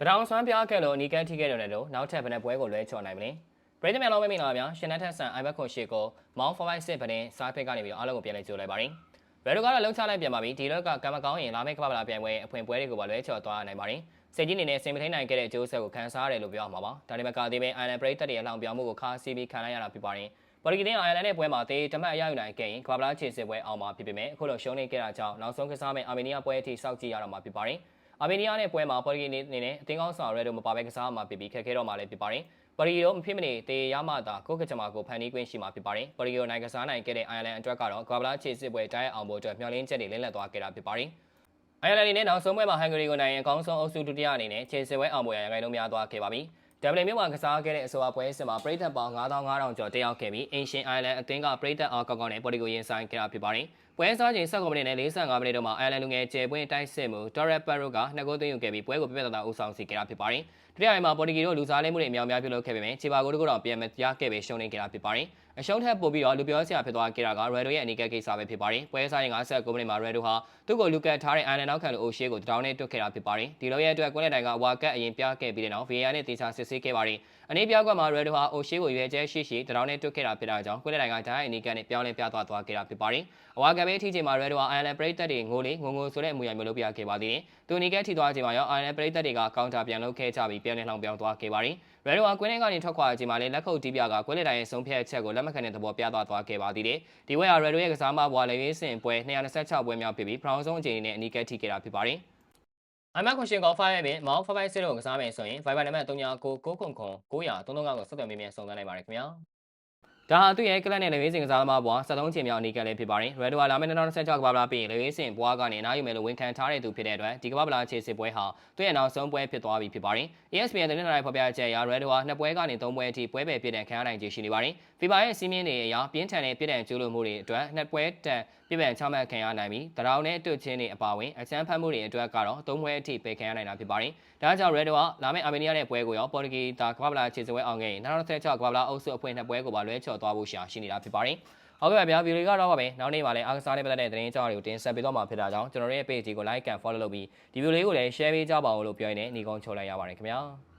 တရောင်ဆွမ်းပြားခဲ့လို့အနီးကန်းထိခဲ့တယ်လို့နောက်ထပ်ဘယ်နှပွဲကိုလွဲချော်နိုင်မလဲပရိသတ်များလုံးပဲမင်္ဂလာပါဗျာရှင်နတ်ထက်ဆန် iBet ခွန်ရှိကိုမောင်း456ပဒင်းစားဖိတ်ကနေပြီးတော့အားလုံးကိုပြန်လဲကြိုလိုက်ပါရင်ဘယ်လိုကတော့လုံးချလိုက်ပြန်ပါပြီဒီလောက်ကကံမကောင်းရင်လာမယ့်ကမ္ဘာလာပြန်ပွဲအဖွင့်ပွဲတွေကိုပါလွဲချော်သွားနိုင်ပါရင်စိတ်ကြီးနေနဲ့စင်မထိန်နိုင်ခဲ့တဲ့အကျိုးဆက်ကိုခံစားရတယ်လို့ပြောအောင်ပါပါဒါဒီမှာကာသေးပဲ Ireland ပရိသတ်တွေရဲ့လောင်ပြောင်းမှုကိုခါစီးပြီးခံလိုက်ရတာဖြစ်ပါရင်ပေါ်တူဂီတင်းအိုင်ယာလန်ရဲ့ပွဲမှာတေးတမတ်အရယူနိုင်ခဲ့ရင်ကမ္ဘာလာခြေစစ်ပွဲအောင်မှာဖြစ်ပေမဲ့အခုလိုရှုံးနေခဲ့တာကြောင့်နောက်ဆုံးကစားမယ့်အာမေးနီးယားပွဲအထိစောင့်ကြည့်ရတော့မှာဖြစ်ပါတယ် အာမေးနီးယားနဲ့ပွဲမှာပေါ်တူဂီအနေနဲ့အသင်းကောင်းဆောင်ရဲတို့မပါဘဲကစားမှာဖြစ်ပြီးခက်ခဲတော့မှာလည်းဖြစ်ပါတယ်ပေါ်တူဂီတို့မဖြစ်မနေတေးရမှသာကိုကကြမှာကိုဖန်တီးခွင့်ရှိမှာဖြစ်ပါတယ်ပေါ်တူဂီတို့နိုင်ကစားနိုင်ခဲ့တဲ့အိုင်ယာလန်အတွက်ကတော့ကမ္ဘာလာခြေစစ်ပွဲတိုက်အောင်ဖို့အတွက်မျှော်လင့်ချက်တွေလင်းလက်သွားခဲ့တာဖြစ်ပါတယ်အိုင်ယာလန်အနေနဲ့နောက်ဆုံးပွဲမှာဟန်ဂရီကိုနိုင်ရင်အကောင်းဆုံးအုပ်စုဒုတိယအနေနဲ့ခြေစစ်ပွဲအောင်ပွဲရခိုင်လုံးများသွားခဲ့ပါပြီဒဗလင်မြို့မှာကစားခဲ့တဲ့အဆိုအပွဲစစ်မှာပရိသတ်ပေါင်း9500ကျော်တက်ရောက်ခဲ့ပြီးအင်ရှင်အိုင်လန်အသင်းကပရိသတ်အားကောက်ကောက်နဲ့ပေါ်တူဂီရင်ဆိုင်ခဲ့တာဖြစ်ပါတယ်။ပွဲစားချိန်19မိနစ်နဲ့45မိနစ်တို့မှာအိုင်လန်လူငယ်ကျယ်ပွင့်တိုက်စစ်မှုတော်ရက်ပတ်ရိုကနှစ်ဂိုးသွင်းယူခဲ့ပြီးပွဲကိုပြပြတသားဦးဆောင်စီခဲ့တာဖြစ်ပါတယ်။ဒုတိယပိုင်းမှာပေါ်တူဂီတို့လူစားလေးမှုတွေအများအများပြုလုပ်ခဲ့ပေမဲ့ခြေပါကိုတကူတော့ပြန်မရခဲ့ပဲရှုံးနေခဲ့တာဖြစ်ပါတယ်။အရှုံးထက်ပိုပြီးတော့လူပြောစရာဖြစ်သွားခဲ့တာကရဲဒိုရဲ့အနီးကပ်ကိစ္စပဲဖြစ်ပါတယ်။ပွဲစားချိန်59မိနစ်မှာရဲဒိုဟာသူ့ကိုလူကတ်ထားတဲ့အိုင်လန်နောက်ခံလူအိုရှေးကိုတောင်းနဲ့တွတ်ခဲ့တာဖြစ်ပါတယ်။ဒီလိုရဲ့အတွက်ကွင်းလက်တိုင်ကဝါကတ်အရင်ပြခဲ့ပြီးတဲ့နောက် VAR နဲ့တေချာစစ်ဆေးခဲ့ပါတယ်။အနေပြကွက်မှာရဲဒိုဟာအိုရှေးကိုရွေကျဲရှိရှိတောင်းနဲ့တွတ်ခဲ့တာဖြစ်တာကြောင့်ကွင်းလက်တိုင်ကဓာတ်အနီးကပ်နဲ့ပြောင်းလဲပြသွားသွားခဲ့တာဖြစ်ပါတယ်။အဝါကပဲအထိချိန်မှာရဲဒိုဟာအိုင်လန်ပရိသတ်တွေငိုလေငုံငုံဆိုတဲ့အမူအရာမျိုးလုပ်ပြခဲ့ပါသေးတယ်။သူအနီးကပ်ထိသွားချိန်မှာရောအိုင်လန်ပရိသတ်တွေကကောင်တာပြန်လုပ်ခဲ့ကြပြီးပြန်လည်လောင်ပြောင်းသွားခဲ့ပါတယ်။ရဲဒိုဟာကွင်းထဲကနေထွက်ခွာချိန်မှာလည်းလက်ခုပ်တီးပြကကွင်းလက်တိုင်ရဲ့ဆုံးဖြတ်ချက်ကိုလက်မခံတဲ့သဘောပြသွားသွားခဲ့ပါသေးတယ်။ဒီဝဲဟာရဲဒိုရဲ့ကစားမဘွာလေရေးစင်ပွဲ226ပွဲမြောက်ဖြစ်ပြီးပရောင်ဆုံးအချိန်နဲ့အနီးကပ်ထိခဲ့တာဖြစ်ပါတယ်။ I'm a question call 5ရဲ့ပြင်မောင်း5 5 0ကိုကစားမယ်ဆိုရင် Viber နံပါတ်3999ခုခု900 335ကိုဆက်သွယ်မေးမြန်းစုံစမ်းနိုင်ပါတယ်ခင်ဗျာ ဒါဟာသူ့ရဲ့ကလပ်နဲ့လေဝေးစင်ကစားသမားဘွား73ချိန်မြောက်အနီးကပ်လေးဖြစ်ပါတယ်။ Red ဟာလာမယ့်2026ကမ္ဘာလာပြီးလေဝေးစင်ဘွားကနေအနားယူမယ်လို့ဝန်ခံထားတဲ့သူဖြစ်တဲ့အတွက်ဒီကမ္ဘာလာခြေစစ်ပွဲဟာသူ့ရဲ့နောက်ဆုံးပွဲဖြစ်သွားပြီဖြစ်ပါတယ်။ ESPN သတင်းစာဖော်ပြချက်အရ Red ဟာနှစ်ပွဲကနေသုံးပွဲအထိပွဲပဲပြည့်တဲ့ခံရနိုင်ခြေရှိနေပါတယ်။ FIBA ရဲ့စီးမင်းတွေအရပြင်းထန်တဲ့ပြည်တဲ့ကျူးလွန်မှုတွေအတွက်နှစ်ပွဲတန်ပြပန်ချမှတ်ခံရနိုင်ပြီးတရောင်နဲ့တွတ်ချင်းတွေအပါအဝင်အချမ်းဖတ်မှုတွေအတွက်ကတော့သုံးပွဲအထိပယ်ခံရနိုင်တာဖြစ်ပါတယ်။ဒါကြောင့် Red ကလာမယ့်အာမေးနီးယားရဲ့ပွဲကိုရောပေါ်တူဂီတာကမ္ဘာလာခြေစစ်ပွဲအောင်ခဲ့ရင်2026ကမ္ဘာလာအုပ်စုအဖွဲ့နှစ်ပွဲကိုပါလွဲချော်သွားဖို့ရှာရှိနေတာဖြစ်ပါတယ်။ဟုတ်ကဲ့ပါဗျာဗီဒီယိုကတော့ပါပဲနောက်နေ့မှလည်းအားကစားနဲ့ပတ်သက်တဲ့သတင်းအကြောင်းတွေကိုတင်ဆက်ပေးတော့မှာဖြစ်တာကြောင့်ကျွန်တော်တို့ရဲ့ page ကို like and follow လုပ်ပြီးဒီဗီဒီယိုလေးကိုလည်း share ပေးကြပါဦးလို့ပြောရင်းနဲ့ညီကုန်းချုပ်လိုက်ရပါတယ်ခင်ဗျာ။